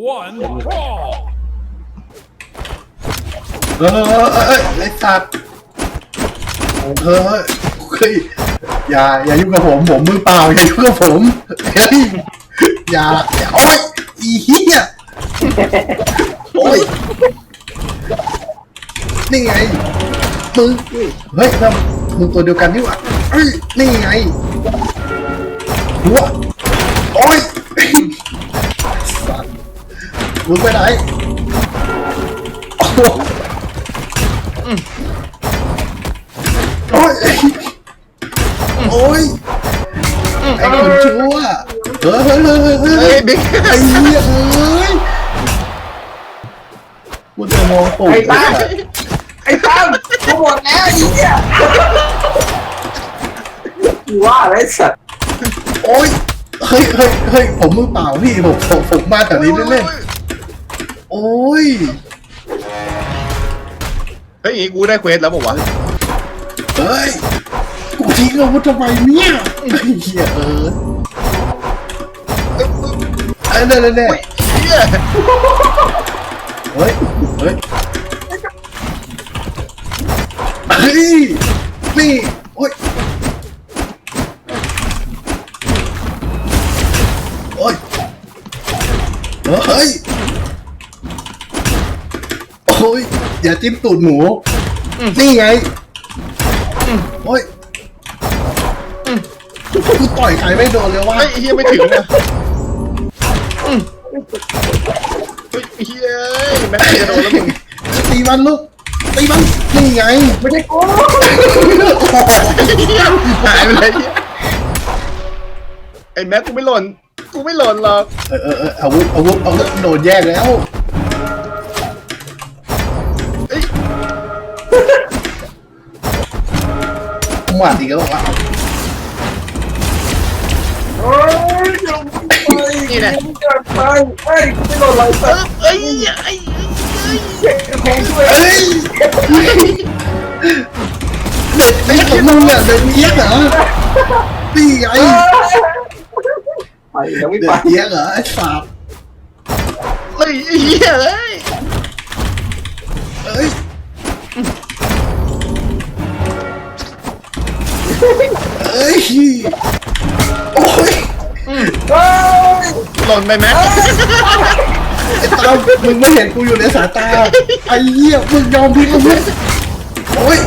One brawl. เออเออเออเออไอ้สัตว์เออเฮ้ยอย่าอย่ายุ่งกับผมผมมือเปล่าอย่ายุ่งกับผมเฮ้ยอย่าอย่าโอ๊ยอีเหี้ยโอ๊ยนี่ไงมึงเฮ้ยเรามึงตัวเดียวกันนี่หว่าเอ้ยนี่ไงหัว มึงไปไหนโอ้โหโอ้ยโอ้ยไอ้คนชั่วเฮ้ยเฮ้ยเฮ้ยเฮ้ยเฮ้ยบิ๊กไอ้เหี้ยเอ้ยกูจะมองปุ่มไอ้ตั้งไอ้ตั้งกูหมดแล้วไอ้เหี้ยกูว่าอะไรสัตว์โอ้ยเฮ้ยเฮ้ยเฮ้ยผมมือเปล่าพี่ผมผมผมมาแต่นี้เล่นๆ โอ้ย เฮ้ยอย่างงี้กูได้เควสแล้วบอกว่าวะเฮ้ย กูทิ้งอาวุธทำไมเนี่ยไอ้เหี้ยเออไอ้เน่เน่เน่เฮียเฮ้ย เฮ้ย เฮ้ย นี่โอ้ย โอ้ย เฮ้ย โอ้ยอย่าจิ้มตูดหมู นี่ไงโอ้ยกูต่อยใครไม่โดนเลยว่าเฮ้ยเฮียไม่ถึงนะอืมเฮ้ยเฮียแม่งจะโดนแล้วมึงตีมันลูกตีมันนี่ไงไม่ใช่กูหายไปเลยเหี้ยไอ้แม็กกูไม่หล่นกูไม่หล่นหรอกเออเออเอออาวุธอาวุธอาวุธโดนแยกแล้ว หมาดอีกแล้ววะโอ้ยเดี๋ยวไปนี่แหละไปไปไม่โดนอะไรสัเอ้ตยว์เอ้ยไอ้เจ็บแทงช่วยเฮ้ยเด็กเด็กของมึงอะเด็กเอี้ยเหรอนี่ไงไปยังไม่เด็ไปกเอี้ยเหรอไอ้สาบเฮ้ยไอ้เฮียเอ้ยเอ้ยเอ้ย โอ้ยเฮ้ยหล่นไปแม็กไอ้ตามึงไม่เห็นกูอยู่ในสายตาไอ้เหี้ยมึงยอมพี่อาวุธโอ้ย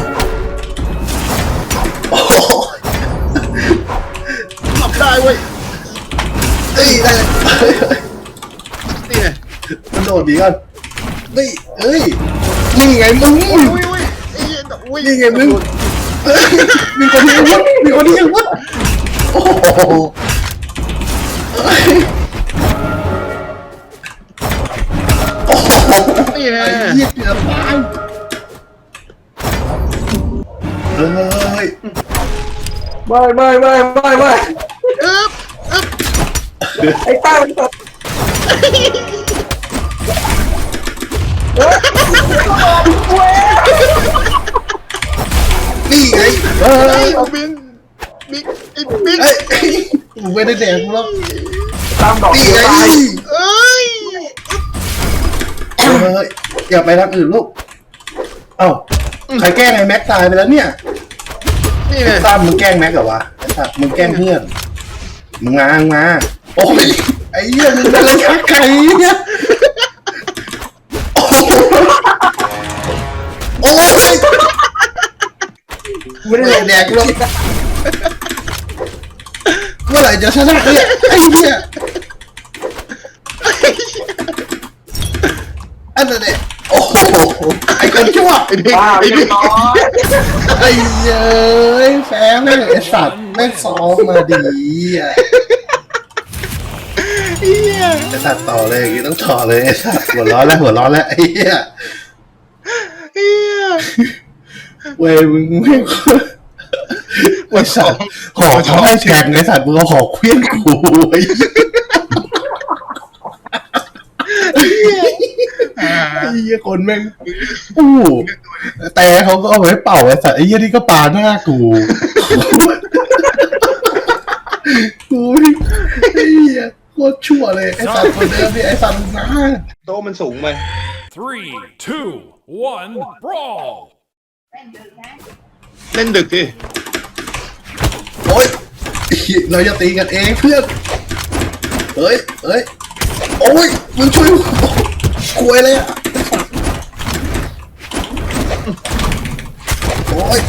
โอ้ยทำได้เว้ยเอ้ยได้เลยเฮ้ยเฮ้ยนี่ไงมันโดดดีกันนี่เอ้ยนี่ไงมึงอุ้ยอุ้ยอุ้ยไอ้เหี้ยอุ้ยนี่ไงมึงเอ้ย มีคนที่อาวุธมีคนที่อาวุธโอ้โหเอ้ยโอ้โหนี่ไงไอ้เหี้ยเกือบตายเฮ้ยไม่ไม่ไม่ไม่ไม่อึ๊บอึ๊บไอ้ตั้งสัตว์เฮ้ยเว้ย นี่ไงเฮ้ยบินบิ๊กไอ้บิ๊กเอ้ยกูไม่ได้แดงกูหรอกตามดอกนี่เดียวไงตายเอ้ยเฮ้ยอย่าไปทางอื่นลูก เอ้าใครแกล้งไอ้แม็กตายไปแล้วเนี่ยนี่ไงตั้มมึงแกล้งแม็กเหรอวะไอ้สัตว์มึงแกล้งเพื่อนมึงมามึงมาโอ้ยไอ้เหี้ยมึงเป็นอะไรชักไก่เนี่ย ไม่ได้ไม่ได้แดกหรอกเมื่อไหร่จะชนะเนี่ยไอ้เหี้ยอันนั้นเนี่ยโอ้โหไอ้คนชั่วไอ้บิ๊กบ้าไอ้ไม่บิ๊กน้อยไอ้เย้ยแฟนแม่งไอ้สัตว์แม่งซ้อมมาดีอะเฮียไอ้สัตว์ต่อเลยอย่างงี้ต้องต่อเลยไอ้สัตว์หัวร้อนแล้วหัวร้อนแล้วไอ้เหี้ยเฮีย เว้ยมึงไม่งไอ้สัตว์หอกเขาให้แทงไอ้สัตว์มึงเอาหอกเคลี้ยงกูไอ้เหี้ยอ่าไอ้เหี้ยคนแม่งอู้แต่เขาก็เอาไว้เป่าไอ้สัตว์ไอ้เหี้ยนี่ก็ปาหน้ากูกูนี่ไอ้เหี้ยโคตรชั่วเลยไอ้สัตว์คนเดิมนี่ไอ้สัตว์มึงมาโต๊ะมันสูงไป Three, two, one, brawl! เล่นดึกดิโอ๊ยเราจะตีกันเองเพื่อนเฮ้ยเฮ้ยโอ้ยมึงช่วยกลวยเลยอะโอ้ย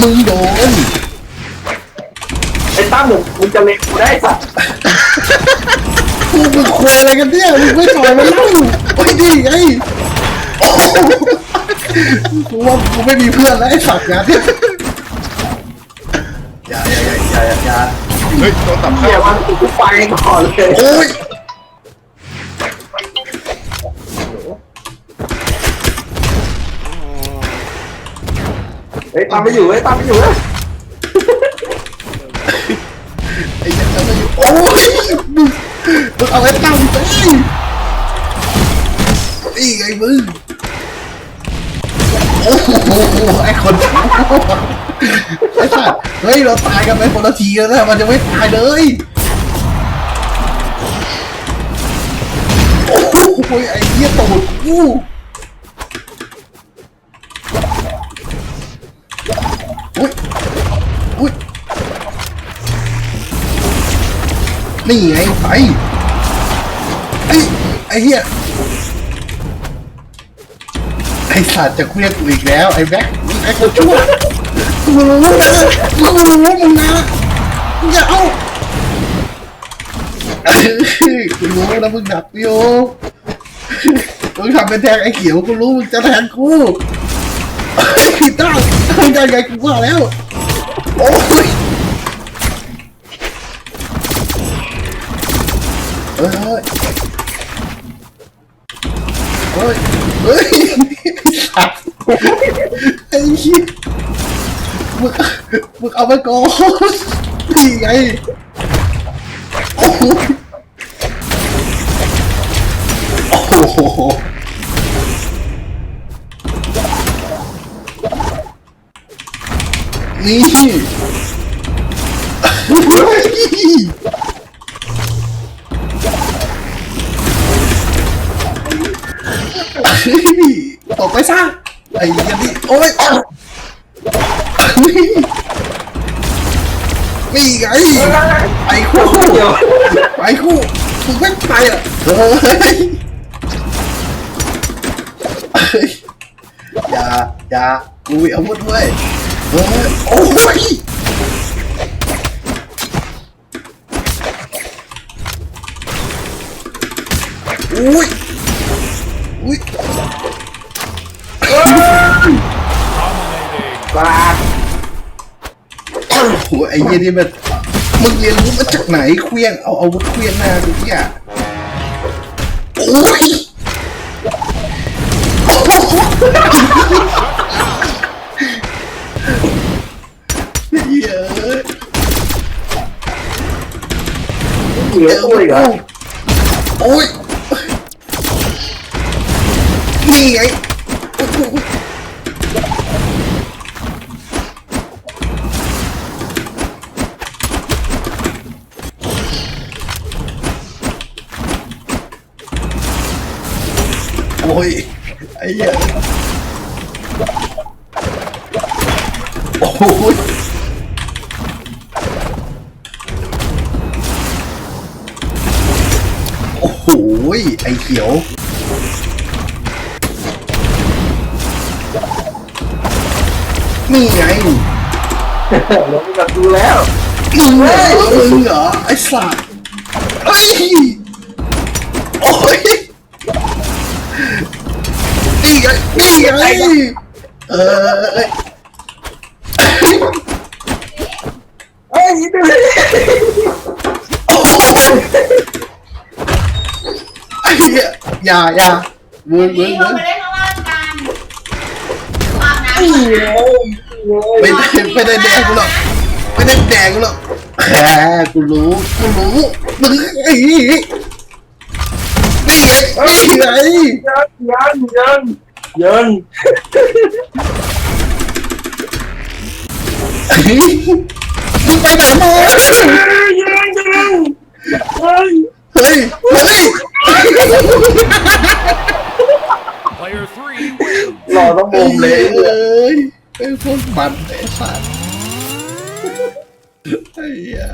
มึงโดนไอ้ตั้มมึงมึงจะเล็งกูได้สั ตว์พวกมึงคุยอะไรกันเนี่ยมึงไม่ถอยมาแล้วโอ้ยดีไงโอ้โหกูว่ากูไม่มีเพื่อนแล้วไอ้สัตว์งานเนี่ยอย่าอย่าอย่าอย่าอย่าเฮ้ยโต๊ะตับเหี้ข้ายวมันกูไปก่อนเลยโอ้ยเฮ้ยตั้มไม่อยู่เฮ้ยตั้มไม่อยู่เฮ้ย มึงเอาไว้ตั้งไปนี่ไงมึงโอ้โหไอ้คนไอ้สัตว์เฮ้ยเราตายกันไปคนละทีแล้วนะมันจะไม่ตายเลยโอ้โหไอ้เหี้ยตูดกูอุ้ยอุ้ยนี่ไงไป อ้ไอ้เหี้ยไอ้สัตว์จะเคลียร์กูอีกแล้ว ไอ้แบ็คไอ้คนชั่วกูรู้นะกูรู้มึงนะมึงอย่าเอากูรู้นะมึงดักอยู่มึงทำเป็นแทงไอ้เขียวกูรู้มึงจะแทงกูผิดตั้งไม่ได้ไงกูว่าแล้วโอ้ยเฮ้ย เฮ้ยเฮ้ยไอ้เหี้ยมึงมึงเอาไปก่อนนี่ไงโอ้โหโอ้โหนี่ ไปซะไอ้ยันนี่โอ้ยนี่ไงไอ้คู่เดี๋ยไอ้คู่มึงไม่ไปอะเฮ้ยเฮ้ยอย่าอย่ากูมีอาวุธเว้ยเฮ้ยโอ้ยอุ้ยอุ้ย ปลาโอ้โหไอ้เหี้ยนี่มันมึงเรียนรู้มาจากไหนเคลี้ยงเอาอาวุธเคลี้ยงหน้าดูเนี่ยโอ้ยโอ้โหเหี้ยเหลือตัวอีกเหรอโอ้ยนี่ไง ยไอ้เหี้ยโอ้ยโอ้โหไอ้เขียวนี่ไงลงกับดูแล้วมึงเหรอมึงเหรอไอ้สัตว์เฮ้ยโอ้ย นี่ไงเออเอ้ยเฮ้ยดูเลยไอ้เหี้ยอย่าอย่ามึงมึนี่งลมึงงไปเล่นข้างล่างกันอาบน้ำก่อนเลยนะไม่ได้ไม่ได้แดงกูหรอกไม่ได้แดงกูหรอกแหมกูรู้กูรู้มึงไอ้นี่ไงนี่ไงยันยันยั นยันมึงไปไหนมายังยังเฮ้ยเฮ้ยเฮ้ย Player three wins. รอต้องมุมเลยเอ้ยไอ้พวกมันไอ้สัตว์ไอ้เหี้ย